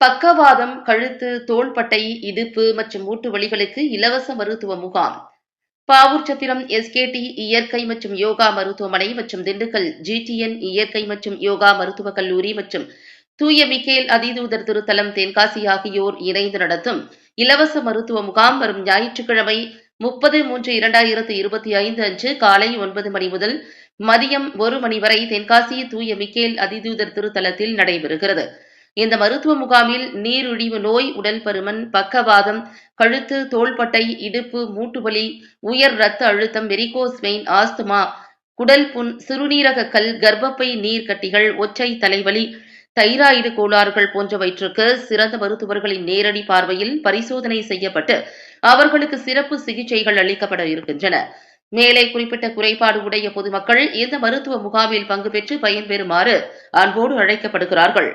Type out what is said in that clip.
பக்கவாதம் கழுத்து தோள்பட்டை இடுப்பு மற்றும் மூட்டு வழிகளுக்கு இலவச மருத்துவ முகாம். பாவூர்ச்சத்திரம் எஸ்கேடி இயற்கை மற்றும் யோகா மருத்துவமனை மற்றும் திண்டுக்கல் ஜிடிஎன் இயற்கை மற்றும் யோகா மருத்துவக் கல்லூரி மற்றும் தூய மிக்கேல் அதிதூதர் திருத்தலம் தென்காசி ஆகியோர் இணைந்து நடத்தும் இலவச மருத்துவ முகாம் வரும் ஞாயிற்றுக்கிழமை முப்பது மூன்று இரண்டாயிரத்து இருபத்தி ஐந்து அன்று காலை ஒன்பது மணி முதல் மதியம் ஒரு மணி வரை தென்காசி தூய மிக்கேல் அதிதூதர் திருத்தலத்தில் நடைபெறுகிறது. இந்த மருத்துவ முகாமில் நீரிழிவு நோய் உடல் பருமன் பக்கவாதம் கழுத்து தோள்பட்டை இடுப்பு மூட்டுவலி உயர் இரத்த அழுத்தம் வெரிகோஸ் வெயின் ஆஸ்துமா குடல் புண் சிறுநீரக கல் கர்ப்பப்பை நீர்க்கட்டிகள் ஒற்றை தலைவலி தைராய்டு கோளாறுகள் போன்றவற்றுக்கு சிறந்த மருத்துவர்களின் நேரடி பார்வையில் பரிசோதனை செய்யப்பட்டு அவர்களுக்கு சிறப்பு சிகிச்சைகள் அளிக்கப்பட இருக்கின்றன. மேலே குறிப்பிட்ட குறைபாடு உடைய பொதுமக்கள் இந்த மருத்துவ முகாமில் பங்கு பெற்று பயன்பெறுமாறு அன்போடு அழைக்கப்படுகிறார்கள்.